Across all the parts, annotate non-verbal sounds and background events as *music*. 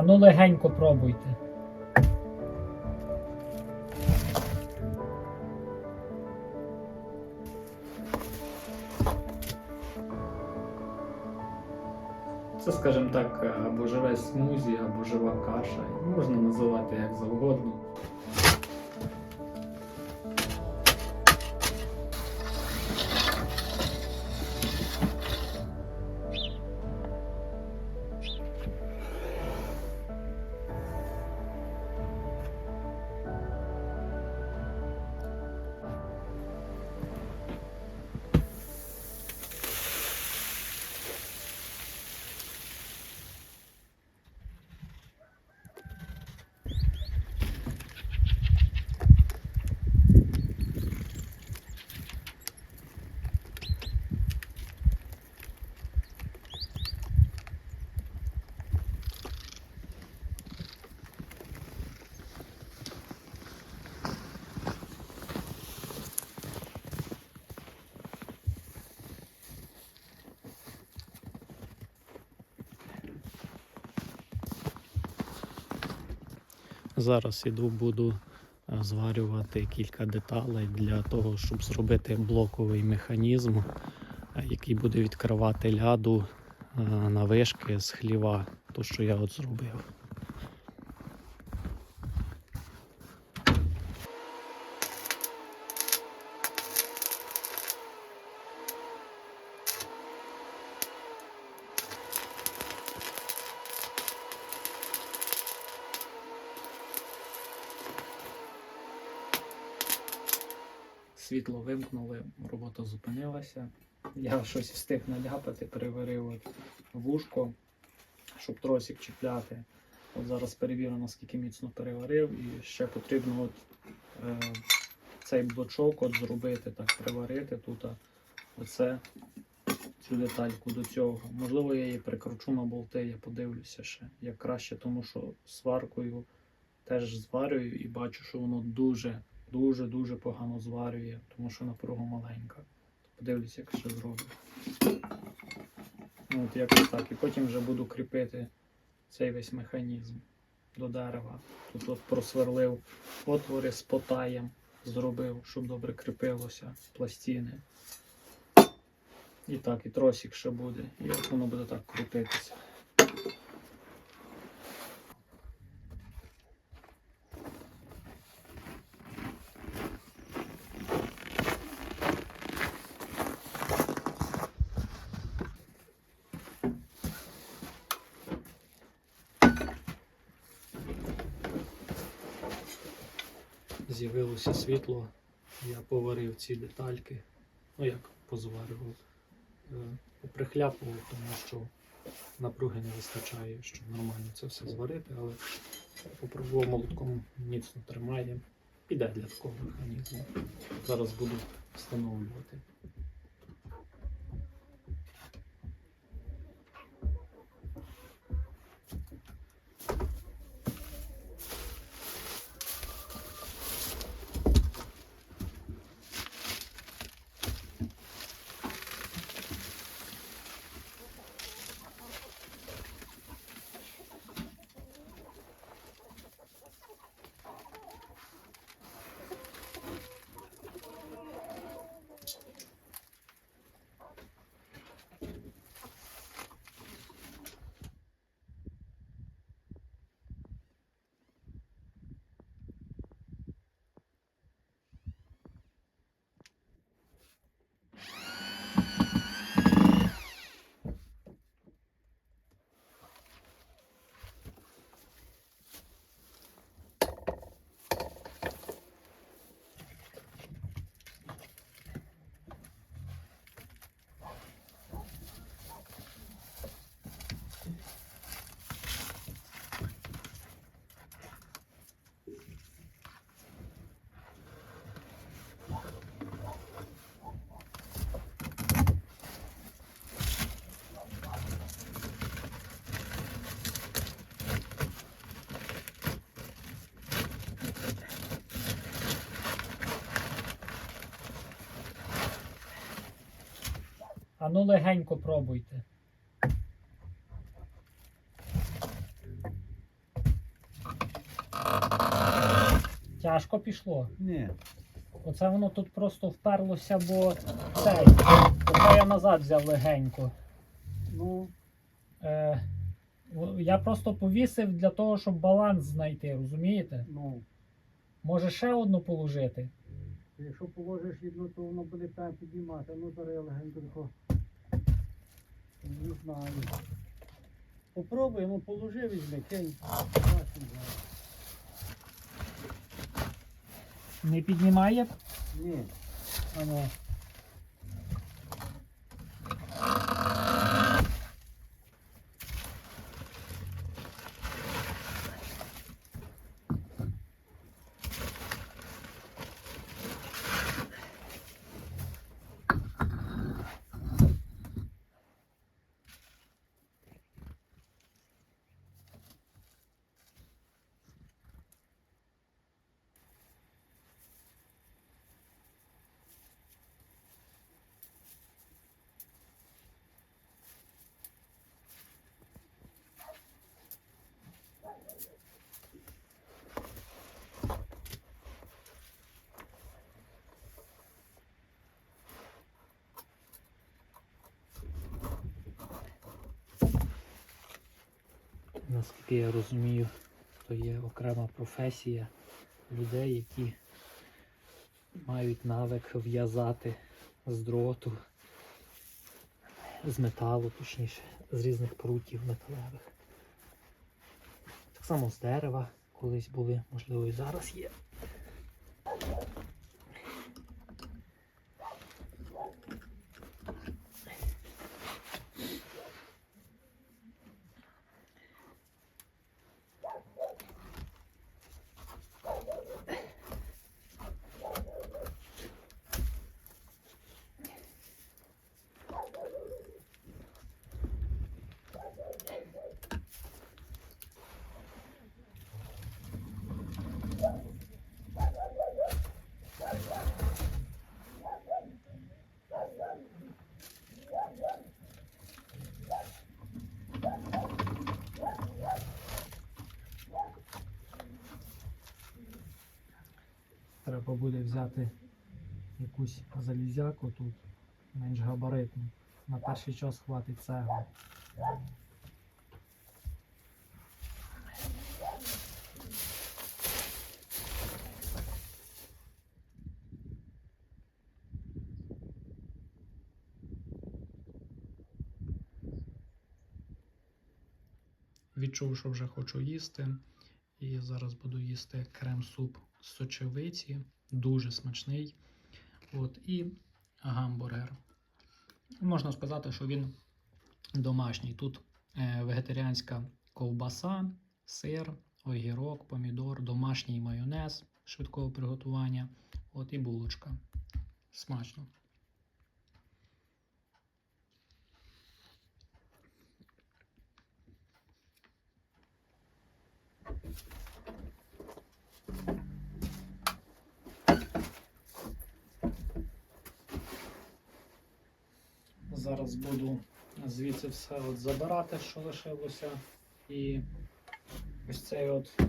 А ну легенько пробуйте. Це, скажімо так, або живе смузі, або жива каша. Можна називати як завгодно. Зараз іду, буду е, зварювати кілька деталей для того, щоб зробити блоковий механізм, е, який буде відкривати ляду е, на вишки з хліва, то що я от зробив. Світло вимкнули, робота зупинилася. Я щось встиг наляпати, переварив вушко, щоб тросик чіпляти. От зараз перевірю, наскільки міцно переварив, і ще потрібно от, е, цей блочок от зробити, так приварити тут оце, цю детальку до цього. Можливо, я її прикручу на болти, я подивлюся ще як краще, тому що сваркою теж зварюю і бачу, що воно дуже дуже-дуже погано зварює, тому що напруга маленька. Подивлюся, як ще зроблю. Ну, От якось так. І потім вже буду кріпити цей весь механізм до дерева. Тут от просверлив отвори з потаєм, зробив, щоб добре кріпилося пластини. І так, і тросик ще буде. І от воно буде так крутитися. З'явилося світло, я поварив ці детальки. Ну як позварював. поприхляпував, Прихляпував, тому що напруги не вистачає, щоб нормально це все зварити, але попробував молотком міцно тримає. Піде для такого механізму. Зараз буду встановлювати. Ну легенько пробуйте. Тяжко пішло? Ні. Оце воно тут просто вперлося, бо цей. Оце я назад взяв легенько. Ну. Е, Я просто повісив для того, щоб баланс знайти, розумієте? Ну. Може ще одну положити? Якщо положиш одну, то воно буде там підіймати, ну зараз я легенько. Не знаю. Попробуй, ну положи візьми, кинь. Не піднімає? Ні. А Наскільки я розумію, то є окрема професія людей, які мають навик в'язати з дроту, з металу, точніше, з різних прутів металевих. Так само з дерева колись були, можливо, і зараз є. Треба буде взяти якусь залізяку тут, менш габаритну. На перший час хватить цегли. Відчув, що вже хочу їсти. І зараз буду їсти крем-суп з сочевиці, дуже смачний. От, і гамбургер. Можна сказати, що він домашній. Тут е, вегетаріанська ковбаса, сир, огірок, помідор, домашній майонез швидкого приготування. От і булочка. Смачно. Зараз буду звідси все от забирати, що лишилося. І ось цей от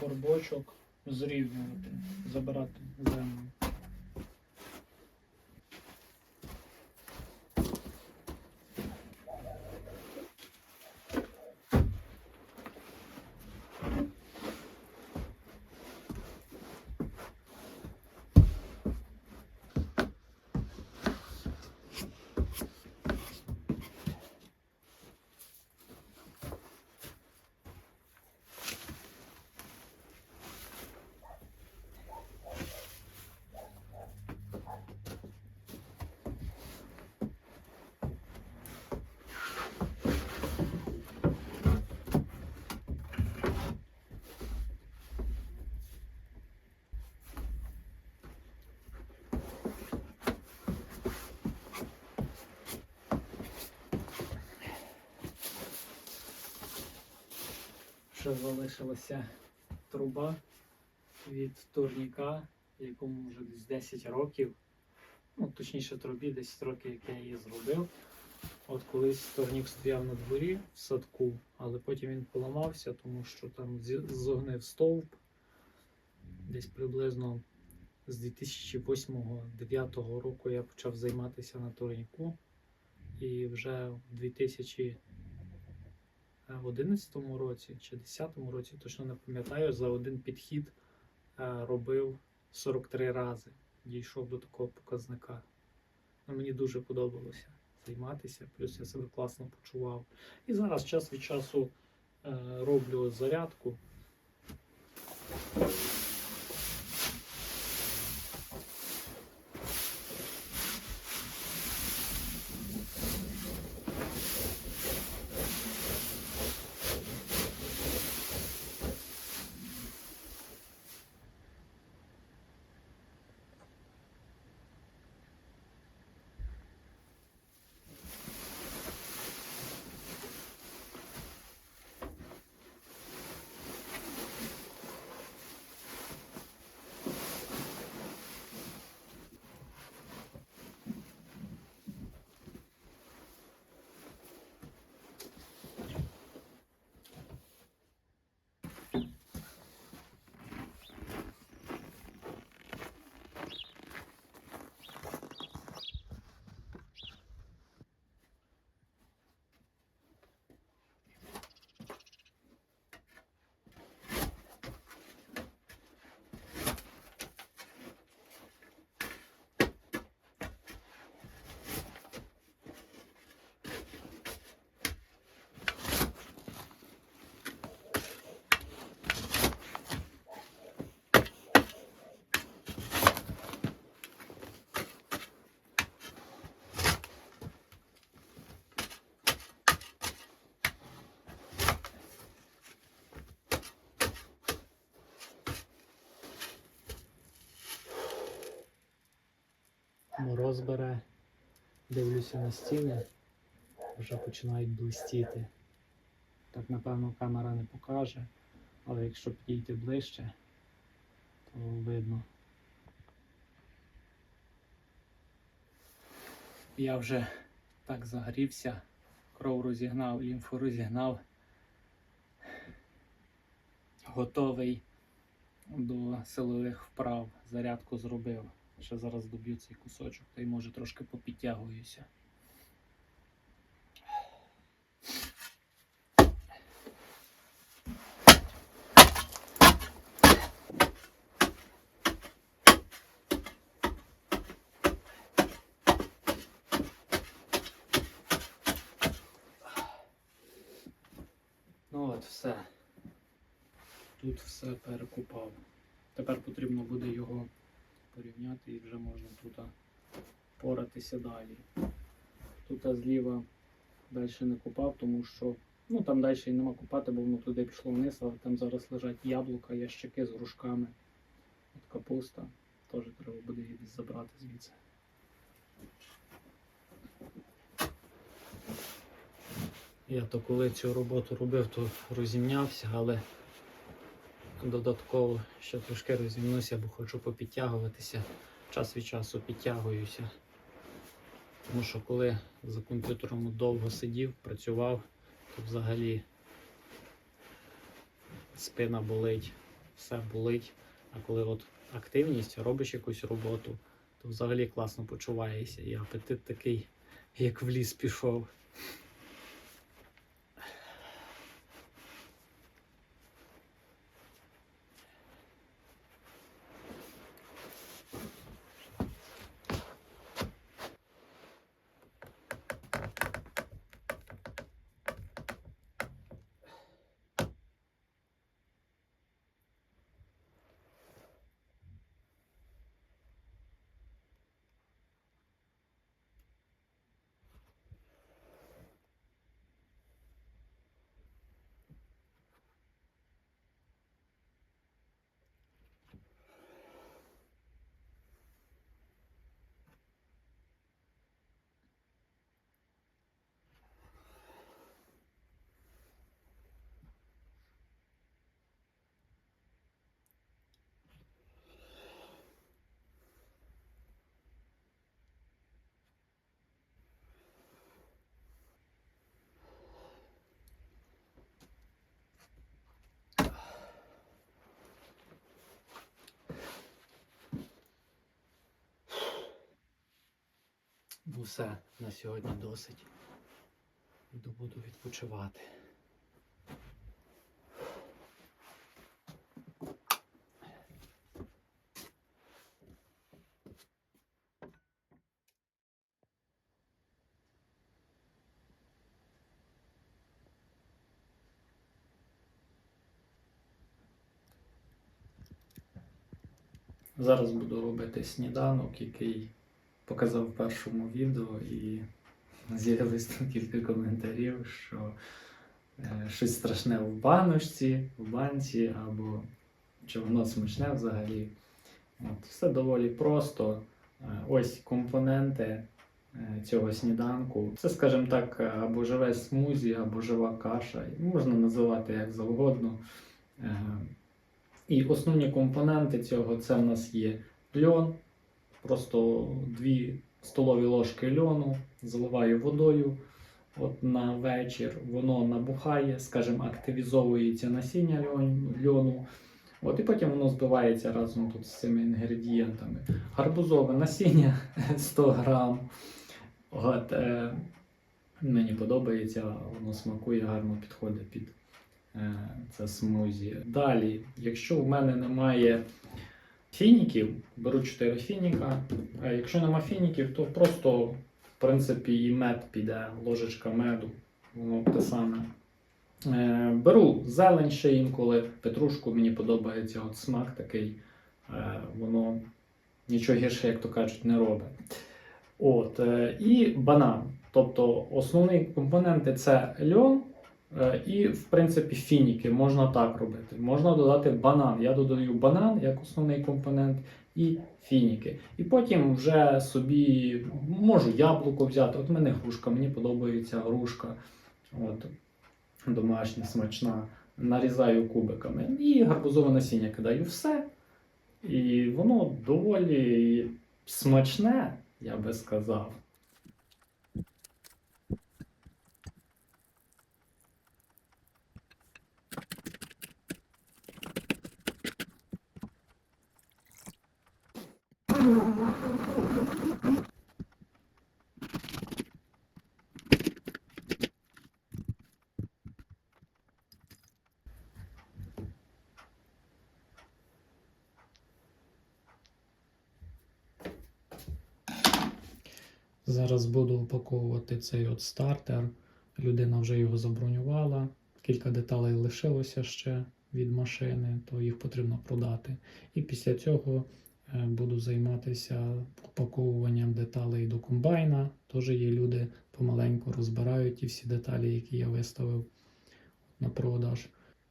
горбочок зрівнювати, забирати землю. Ще залишилася труба від турніка, якому вже десь 10 років. Ну, точніше, трубі 10 років, як я її зробив. От колись турнік стояв на дворі в садку, але потім він поламався, тому що там зогнив стовп. Десь приблизно з 2008-2009 року я почав займатися на турніку. І вже в 2011 році чи 2010 році, точно не пам'ятаю, за один підхід е, робив 43 рази. Дійшов до такого показника. Ну, мені дуже подобалося займатися, плюс я себе класно почував. І зараз час від часу е, роблю зарядку. Мороз бере, дивлюся на стіни, вже починають блистіти. Так, напевно, камера не покаже, але якщо підійти ближче, то видно. Я вже так загорівся, кров розігнав, лімфу розігнав. Готовий до силових вправ, зарядку зробив. Ще зараз доб'ю цей кусочок, та й може трошки попідтягуюся. Ну от все. Тут все перекупав. Тепер потрібно буде його порівняти і вже можна тут поратися далі. Тут зліва далі не купав, тому що ну там далі і нема купати, бо воно туди пішло вниз, але там зараз лежать яблука, ящики з грушками. От капуста. Теж треба буде її забрати звідси. Я то коли цю роботу робив, то розімнявся, але додатково ще трошки розімнуся, бо хочу попідтягуватися. Час від часу підтягуюся. Тому що коли за комп'ютером довго сидів, працював, то взагалі спина болить, все болить. А коли от активність, робиш якусь роботу, то взагалі класно почуваєшся. І апетит такий, як в ліс пішов. Все, на сьогодні досить. Іду буду відпочивати. Зараз буду робити сніданок, який показав в першому відео, і з'явилось там кілька коментарів, що е, щось страшне в баночці, в банці, або чи воно смачне взагалі. От, все доволі просто. Е, Ось компоненти е, цього сніданку. Це, скажімо так, е, або живе смузі, або жива каша. Можна називати як завгодно. І основні компоненти цього це в нас є льон, просто 2 столові ложки льону, заливаю водою от на вечір, воно набухає, скажімо, активізовується насіння льону. От, і потім воно збивається разом тут з цими інгредієнтами. Гарбузове насіння *laughs* 100 грам. От, е, мені подобається, воно смакує, гарно підходить під е, це смузі. Далі, якщо в мене немає фініків, беру 4 фініка. Якщо нема фініків, то просто, в принципі, і мед піде, ложечка меду, воно те саме. Е, беру зелень ще інколи, петрушку мені подобається, от смак такий, е, воно нічого гірше, як то кажуть, не робить. От, е, і банан. Тобто основні компоненти це льон і, в принципі, фініки. Можна так робити. Можна додати банан. Я додаю банан як основний компонент і фініки. І потім вже собі можу яблуко взяти. От в мене грушка, мені подобається грушка. От, домашня, смачна. Нарізаю кубиками. І гарбузове насіння кидаю все. І воно доволі смачне, я би сказав. Зараз буду упаковувати цей от стартер. Людина вже його забронювала. Кілька деталей лишилося ще від машини, то їх потрібно продати. І після цього буду займатися упаковуванням деталей до комбайна. Теж є люди помаленьку розбирають ті всі деталі, які я виставив на продаж.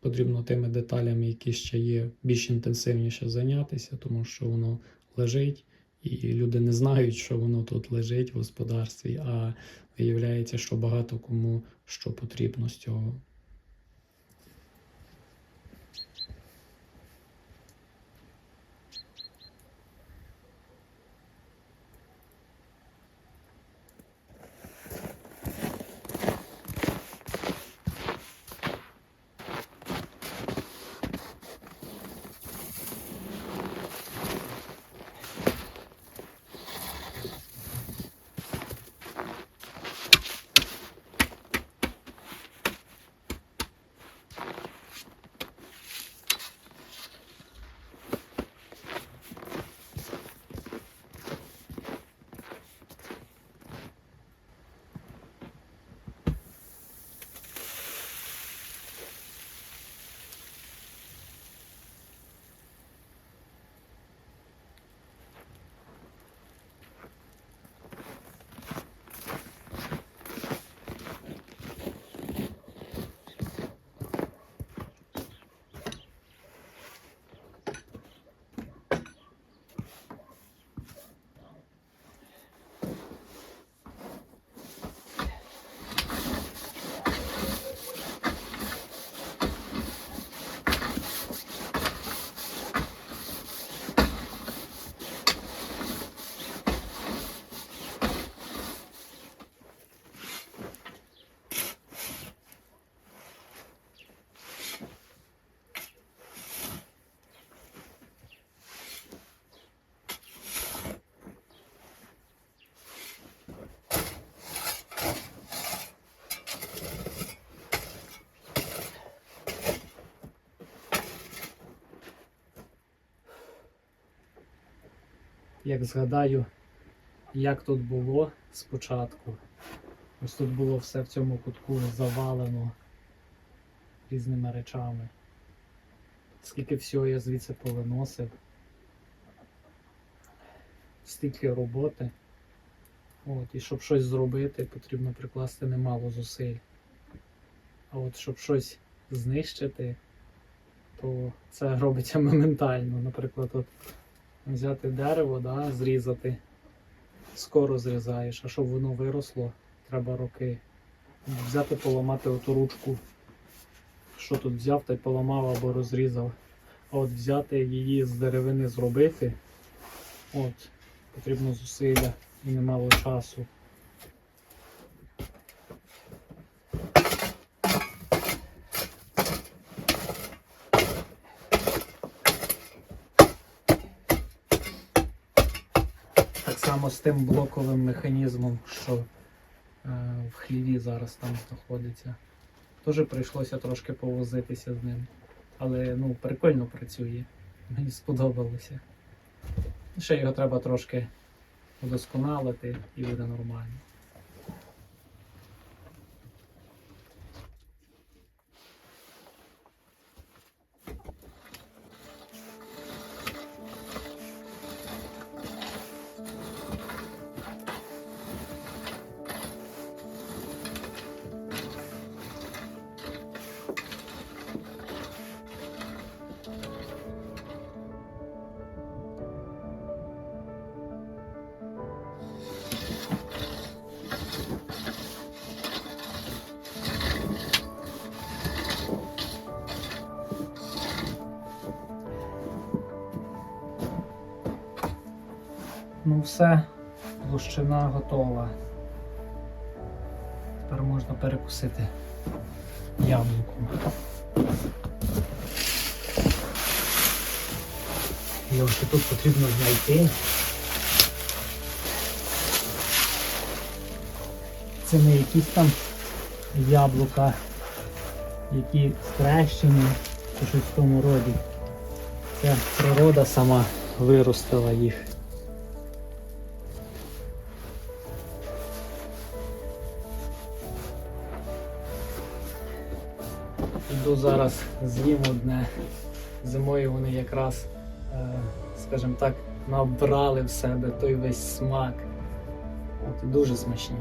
Потрібно тими деталями, які ще є, більш інтенсивніше зайнятися, тому що воно лежить. І люди не знають, що воно тут лежить в господарстві, а виявляється, що багато кому що потрібно з цього. Як згадаю, як тут було спочатку. Ось тут було все в цьому кутку завалено різними речами. Скільки всього я звідси повиносив. Стільки роботи. От, і щоб щось зробити, потрібно прикласти немало зусиль. А от щоб щось знищити, то це *laughs* робиться моментально. Наприклад, от взяти дерево, да, зрізати, скоро зрізаєш, а щоб воно виросло, треба роки. Взяти, поламати оту ручку. Що тут взяв та й поламав або розрізав. А от взяти її з деревини зробити, от, потрібно зусилля і немало часу. Так само з тим блоковим механізмом, що е, в хліві зараз там знаходиться. Теж прийшлося трошки повозитися з ним. Але ну, прикольно працює. Мені сподобалося. Ще його треба трошки удосконалити і буде нормально. Все, лущина готова. Тепер можна перекусити яблуком. Його ще тут потрібно знайти. Це не якісь там яблука, які стрещені, чи щось в тому роді. Це природа сама виростила їх. Зараз з'їм одне. Зимою вони якраз, е, скажімо так, набрали в себе той весь смак. От, дуже смачні.